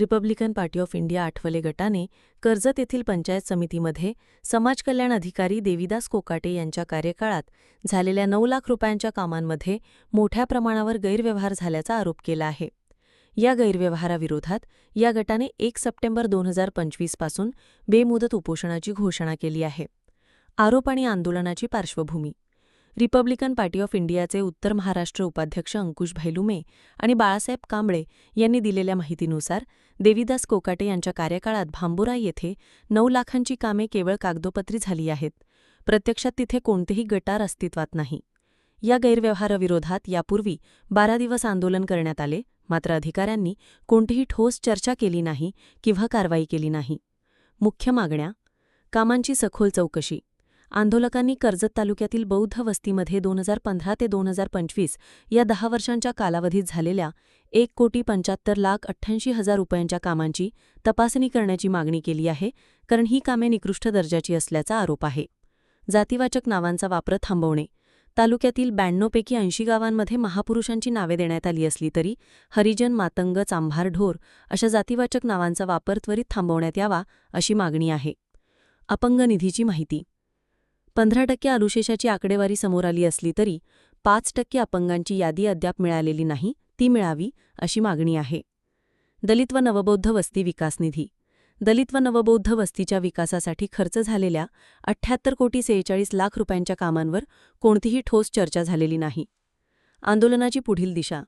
Republican Party of India Athawale गटाने कर्जत येथील पंचायत समितीमध्ये समाज कल्याण अधिकारी देविदास कोकाटे यांच्या कार्यकाळात झालेल्या नऊ लाख रुपयांच्या कामांमध्ये मोठ्या प्रमाणावर गैरव्यवहार झाल्याचा आरोप केला आहे. या गैरव्यवहाराविरोधात या गटाने एक सप्टेंबर दोन हजार पंचवीसपासून बेमुदत उपोषणाची घोषणा केली आहे. आरोप आणि आंदोलनाची पार्श्वभूमी रिपब्लिकन पार्टी ऑफ इंडियाचे उत्तर महाराष्ट्र उपाध्यक्ष अंकुश भैलुमे आणि बाळासाहेब कांबळे यांनी दिलेल्या माहितीनुसार देवीदास कोकाटे यांच्या कार्यकाळात भांबुरा येथे नऊ लाखांची कामे केवळ कागदोपत्री झाली आहेत. प्रत्यक्षात तिथे कोणतेही गटार अस्तित्वात नाही. या गैरव्यवहाराविरोधात यापूर्वी बारा दिवस आंदोलन करण्यात आले मात्र अधिकाऱ्यांनी कोणतीही ठोस चर्चा केली नाही किंवा कारवाई केली नाही. मुख्य मागण्या कामांची सखोल चौकशी. आंदोलकांनी कर्जत तालुक्यातील बौद्ध वस्तीमध्ये दोन हजार पंधरा ते दोन हजार पंचवीस या दहा वर्षांच्या कालावधीत झालेल्या एक कोटी पंच्याहत्तर लाख अठ्ठ्याऐंशी हजार रुपयांच्या कामांची तपासणी करण्याची मागणी केली आहे कारण ही कामे निकृष्ट दर्जाची असल्याचा आरोप आहे. जातीवाचक नावांचा वापर थांबवणे. तालुक्यातील ब्याण्णवपैकी ऐंशी गावांमध्ये महापुरुषांची नावे देण्यात आली असली तरी हरिजन मातंग चांभार ढोर अशा जातीवाचक नावांचा वापर त्वरित थांबवण्यात यावा अशी मागणी आहे. अपंग निधीची माहिती पंधरा टक्के अनुशेषाची आकडेवारी समोर आली असली तरी पाच टक्के अपंगांची यादी अद्याप मिळालेली नाही ती मिळावी अशी मागणी आहे. दलित व नवबौद्ध वस्ती विकास निधी. दलित व नवबौद्ध वस्तीच्या विकासासाठी खर्च झालेल्या अठ्ठ्याहत्तर कोटी सेहेचाळीस लाख रुपयांच्या कामांवर कोणतीही ठोस चर्चा झालेली नाही. आंदोलनाची पुढील दिशा.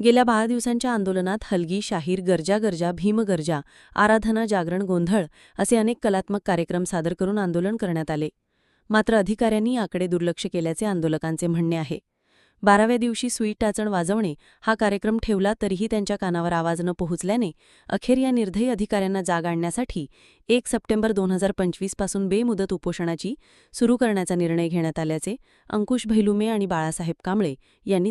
गेल्या बारा दिवसांच्या आंदोलनात हलगी शाहीर गरजा गरजा भीमगर्जा आराधना जागरण गोंधळ असे अनेक कलात्मक कार्यक्रम सादर करून आंदोलन करण्यात आले. मात्र अधिकाऱ्यांनी याकडे दुर्लक्ष केल्याचे आंदोलकांचे म्हणणे आहे. बाराव्या दिवशी सुई टाचण वाजवणे हा कार्यक्रम ठेवला तरीही त्यांच्या कानावर आवाज न पोहोचल्याने अखेर या निर्दयी अधिकाऱ्यांना जाग आणण्यासाठी एक सप्टेंबर दोन हजार पंचवीसपासून बेमुदत उपोषणाची सुरू करण्याचा निर्णय घेण्यात आल्याचे अंकुश भैलुमे आणि बाळासाहेब कांबळे यांनी